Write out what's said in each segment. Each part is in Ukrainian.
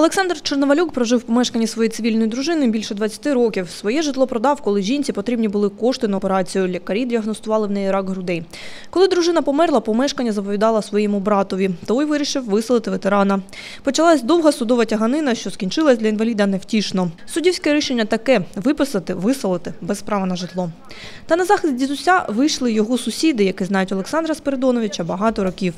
Олександр Чорновалюк прожив в помешканні своєї цивільної дружини більше 20 років. Своє житло продав, коли жінці потрібні були кошти на операцію. Лікарі діагностували в неї рак грудей. Коли дружина померла, помешкання заповідала своєму братові. Той вирішив виселити ветерана. Почалась довга судова тяганина, що скінчилась для інваліда невтішно. Суддівське рішення таке – виписати, виселити без права на житло. Та на захист дідуся вийшли його сусіди, які знають Олександра Спиридоновича багато років.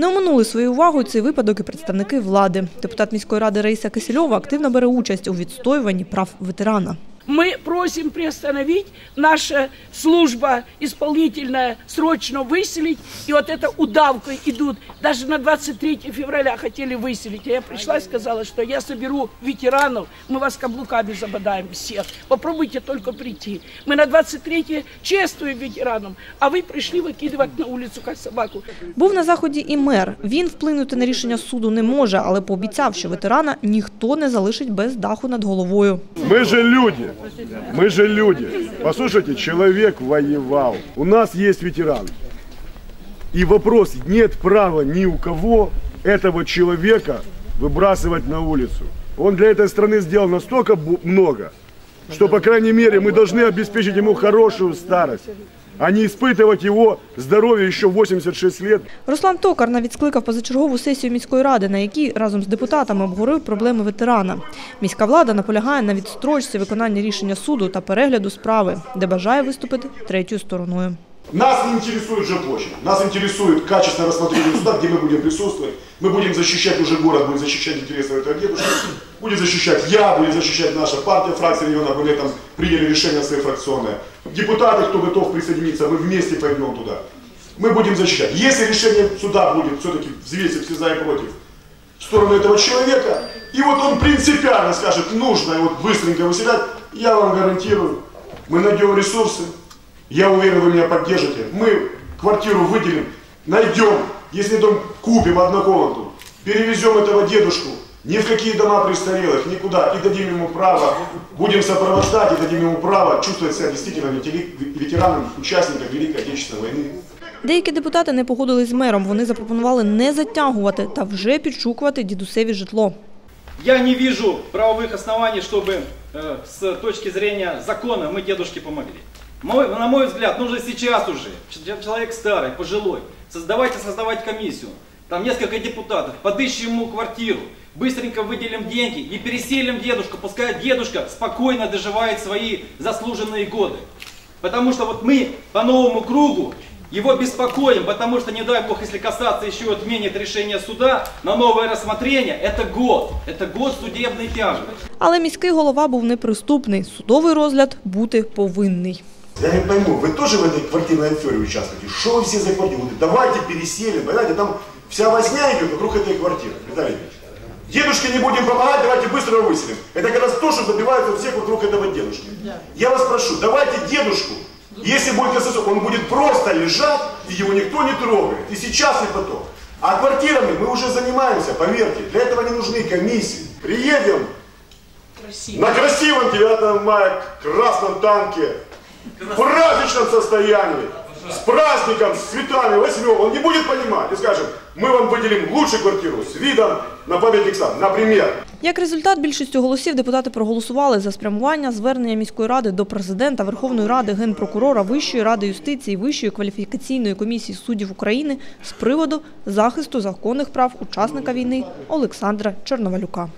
Не оминули свою увагу цей випадок і представники влади. Депутат міської ради Раїса Кисельова активно бере участь у відстоюванні прав ветерана Мы просим приостановить, наша служба исполнительная срочно выселить. И вот это удавкой идут. Даже на 23 февраля хотели выселить. А я пришла и сказала, что я соберу ветеранов, мы вас каблуками забодаем всех. Попробуйте только прийти. Мы на 23 чествуем ветеранам, а вы пришли выкидывать на улицу, как собаку. Був на заході і мер. Він вплинути на рішення суду не може, але пообіцяв, що ветерана ніхто не залишить без даху над головою. Мы же люди. Мы же люди. Послушайте, человек воевал. У нас есть ветеран. И вопрос, нет права ни у кого этого человека выбрасывать на улицу. Он для этой страны сделал настолько много, что, по крайней мере, мы должны обеспечить ему хорошую старость, а не испытывать его здоровье еще в 86 лет. Руслан Токар навіть скликав позачергову сесію міської ради, на якій разом з депутатами обговорив проблеми ветерана. Міська влада наполягає на відстрочці виконання рішення суду та перегляду справи, де бажає виступити третьою стороною. Нас не интересует жилплощадь. Нас интересует качественное рассмотрение суда, где мы будем присутствовать. Мы будем защищать уже город, будет защищать интересы этого дедушки. Будет защищать я, будет защищать наша партия, фракция региона. Мы там приняли решение свои фракционное. Депутаты, кто готов присоединиться, мы вместе пойдем туда. Мы будем защищать. Если решение суда будет все-таки взвесив все за и против в сторону этого человека, и вот он принципиально скажет, нужно его быстренько выселять, я вам гарантирую, мы найдем ресурсы, я уверен, вы меня поддержите, мы квартиру выделим, найдем, если дом купим одну комнату, перевезем этого дедушку, ни в какие дома престарелых, никуда, и дадим ему право, будем сопровождать и дадим ему право чувствовать себя действительно ветери- ветераном, участником Великой Отечественной войны. Деякі депутати не погодились з мером. Вони запропонували не затягувати та вже підшукувати дідусеві житло. Я не вижу правовых оснований, чтобы э, с точки зрения закона мы дедушке помогли. Мой- на мой взгляд, нужно сейчас уже, ч- человек старый, пожилой, создавайте, создавать комиссию, там несколько депутатов, подыщем ему квартиру, быстренько выделим деньги и переселим дедушку, пускай дедушка спокойно доживает свои заслуженные годы. Потому что вот мы по новому кругу его беспокоим, потому что, не дай бог, если касаться еще отменит решение суда на новое рассмотрение, это год, это год судебной тяжбы. Але міський голова був неприступний. Судовий розгляд бути повинний. Я не пойму, вы тоже в этой квартирной афере участвуете? Что вы все за квартиру? Давайте переселим, понимаете, там вся возня идет вокруг этой квартиры. Виталий Ильич. Дедушке не будем помогать, давайте быстро его выселим. Это как раз то, что добивается всех вокруг этого дедушки. Я вас прошу, давайте дедушку, если будет КСС, он будет просто лежать, и его никто не трогает. И сейчас, и потом. А квартирами мы уже занимаемся, поверьте. Для этого не нужны комиссии. Приедем на красивом 9 мая красном танке, в праздничном состоянии, с праздником, с цветами, возьмем, он не будет понимать и скажем, мы вам выделим лучшую квартиру с видом на памятник сам, например. Як результат, більшістю голосів депутати проголосували за спрямування звернення міської ради до президента, Верховної Ради, генпрокурора, Вищої ради юстиції, Вищої кваліфікаційної комісії суддів України з приводу захисту законних прав учасника війни Олександра Чорновалюка.